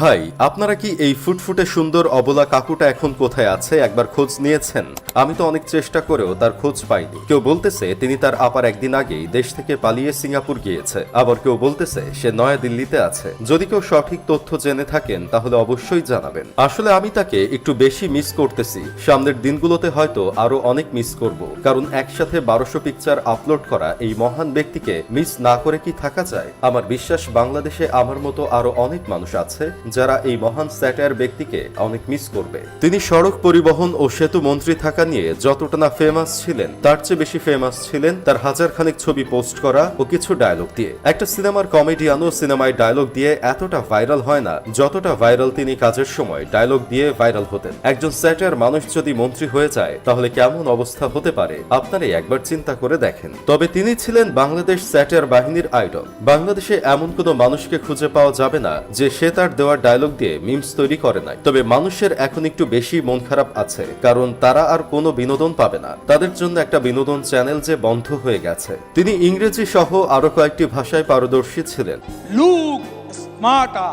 ভাই, আপনারা কি এই ফুটফুটে সুন্দর অবলা কাকুটা এখন কোথায় আছে একবার খোঁজ নিয়েছেন? আমি তো অনেক চেষ্টা করেও তার খোঁজ পাইনি। কেউ বলতেছে তিনি তার আপার একদিন আগেই দেশ থেকে পালিয়ে সিঙ্গাপুর গিয়েছে। আবার কেউ বলতেছে সে নয়া দিল্লিতে আছে। যদি কেউ সঠিক তথ্য জেনে থাকেন, তাহলে অবশ্যই জানাবেন। আসলে আমি তাকে একটু বেশি মিস করতেছি। সামনের দিনগুলোতে হয়তো আরও অনেক মিস করব। কারণ একসাথে বারোশো পিকচার আপলোড করা এই মহান ব্যক্তিকে মিস না করে কি থাকা যায়? আমার বিশ্বাস, বাংলাদেশে আমার মতো আরও অনেক মানুষ আছে যারা এই মহান স্যাটায়ার ব্যক্তিকে অনেক মিস করবে। তিনি সড়ক পরিবহন ও সেতু মন্ত্রী থাকা নিয়ে যতটা না ফেমাস ছিলেন, তার চেয়ে বেশি ফেমাস ছিলেন তার হাজার খানিক ছবি পোস্ট করা ও কিছু ডায়লগ দিয়ে। একটা সিনেমার কমেডিয়ানও সিনেমায় ডায়লগ দিয়ে এতটা ভাইরাল হয় না, যতটা ভাইরাল তিনি কাজের সময় ডায়লগ দিয়ে ভাইরাল হতেন। একজন স্যাটায়ার মানুষ যদি মন্ত্রী হয়ে যায়, তাহলে কেমন অবস্থা হতে পারে? আপনারাই একবার চিন্তা করে দেখেন। তবে তিনি ছিলেন বাংলাদেশ স্যাটায়ার বাহিনীর আইডল বাংলাদেশে এমন কোনো মানুষকে খুঁজে পাওয়া যাবে না, যে সে তার দেওয়া ডায়লগ দিয়ে মিমস তৈরি করে নাই। তবে মানুষের এখন একটু বেশি মন খারাপ আছে, কারণ তারা আর কোনো বিনোদন পাবে না। তাদের জন্য একটা বিনোদন চ্যানেল যে বন্ধ হয়ে গেছে। তিনি ইংরেজি সহ আরও কয়েকটি ভাষায় পারদর্শী ছিলেন। লুক স্মার্টা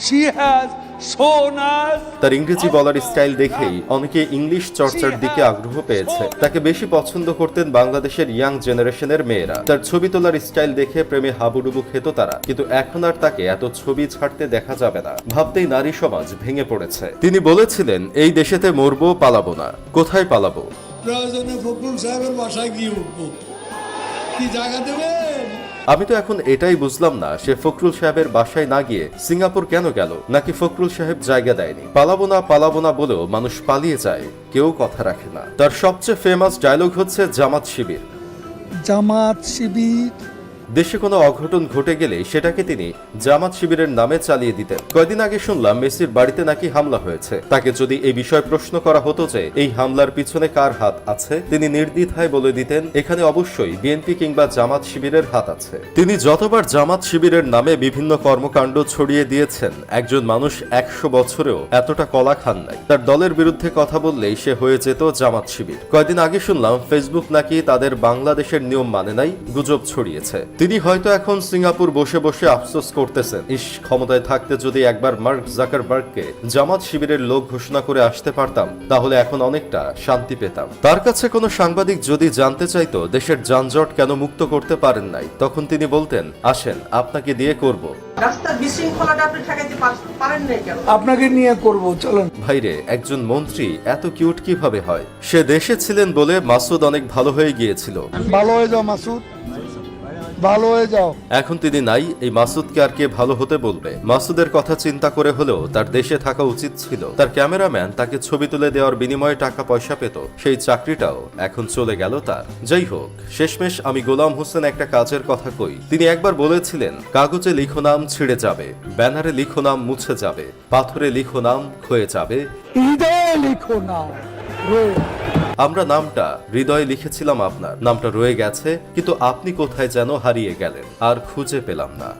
shown us. তার ইংরেজি বলার স্টাইল দেখেই অনেকে ইংলিশ চর্চার দিকে আগ্রহ পেয়েছে। তাকে বেশি পছন্দ করতেন বাংলাদেশের ইয়াং জেনারেশনের মেয়েরা। তার ছবি তোলার স্টাইল দেখে প্রেমে হাবুডুবু খেত তারা। কিন্তু এখন আর তাকে এত ছবি ছাড়তে দেখা যাবে না। ভাবতেই নারী সমাজ ভেঙে পড়েছে। তিনি বলেছিলেন এই দেশেতে মরবো পালাবো না। কোথায় পালাবো? প্রয়োজনে ফখরুল সাহেবের বাসায় গিয়ে উঠবো। কি জায়গা দেবেন আমি তো এখন এটাই বুঝলাম না, সে ফখরুল সাহেবের বাসায় না গিয়ে সিঙ্গাপুর কেন গেল? নাকি ফখরুল সাহেব জায়গা দেয়নি? পালাবো না পালাবো না বলেও মানুষ পালিয়ে যায়, কেউ কথা রাখে না। তার সবচেয়ে ফেমাস ডায়লগ হচ্ছে জামাত শিবির। জামাত শিবির দেশে কোনো অঘটন ঘটে গেলে সেটাকে তিনি জামাত শিবিরের নামে চালিয়ে দিতেন। কয়দিন আগে শুনলাম মেসির বাড়িতে নাকি হামলা হয়েছে। তাকে যদি এই বিষয়ে প্রশ্ন করা হতো যে, এই হামলার পিছনে কার হাত আছে, তিনি নির্দ্বিধায় বলে দিতেন, এখানে অবশ্যই বিএনপি কিংবা জামাত শিবিরের হাত আছে। তিনি যতবার জামাত শিবিরের নামে বিভিন্ন কর্মকাণ্ড ছড়িয়ে দিয়েছেন, একজন মানুষ একশো বছরেও এতটা কলা খান নাই। তার দলের বিরুদ্ধে কথা বললেই সে হয়ে যেত জামাত শিবির। কয়দিন আগে শুনলাম, ফেসবুক নাকি তাদের বাংলাদেশের নিয়ম মানে নাই, গুজব ছড়িয়েছে। তিনি হয়তো এখন সিঙ্গাপুর বসে বসে আফসোস করতেছেন। ইস ক্ষমতায় থাকতে যদি একবার মার্ক জাকারবার্গকে জামাত শিবিরের লোক ঘোষণা করে আসতে পারতাম তাহলে এখন অনেকটা শান্তি পেতাম। তার কাছে কোনো সাংবাদিক যদি জানতে চাইতো দেশের যানজট কেন মুক্ত করতে পারেন নাই তখন তিনি বলতেন আসেন আপনাকে দিয়ে করব। রাস্তার বিশৃঙ্খলাটা আপনি ঠেকাইতে পারেন নাই কেন? আপনাকে নিয়ে করব চলেন। ভাইরে একজন মন্ত্রী এত কিউট কীভাবে হয়? সে দেশে ছিলেন বলে মাসুদ অনেক ভালো হয়ে গিয়েছিল। ভালো হয়ে যাও মাসুদ। ভালো হয়ে যাও। এখন তিনি নাই এই মাসুদকে আর কে ভালো হতে বলবে? মাসুদের কথা চিন্তা করে হলেও তার দেশে থাকা উচিত ছিল। তার ক্যামেরাম্যান তাকে ছবি তুলে দেওয়ার বিনিময়ে টাকা পয়সা পেত। সেই চাকরিটাও এখন চলে গেল তার। যাই হোক শেষমেশ আমি গোলাম হোসেন একটা কাজের কথা কই। তিনি একবার বলেছিলেন কাগজে লিখো নাম ছিঁড়ে যাবে ব্যানারে লিখো নাম মুছে যাবে পাথরে লিখো নাম ক্ষয়ে যাবে। হৃদয়ে লিখো না রয়ে আমরা নামটা হৃদয়ে লিখেছিলাম আপনার। নামটা রয়ে গেছে, কিন্তু আপনি কোথায় যেন হারিয়ে গেলেন, আর খুঁজে পেলাম না।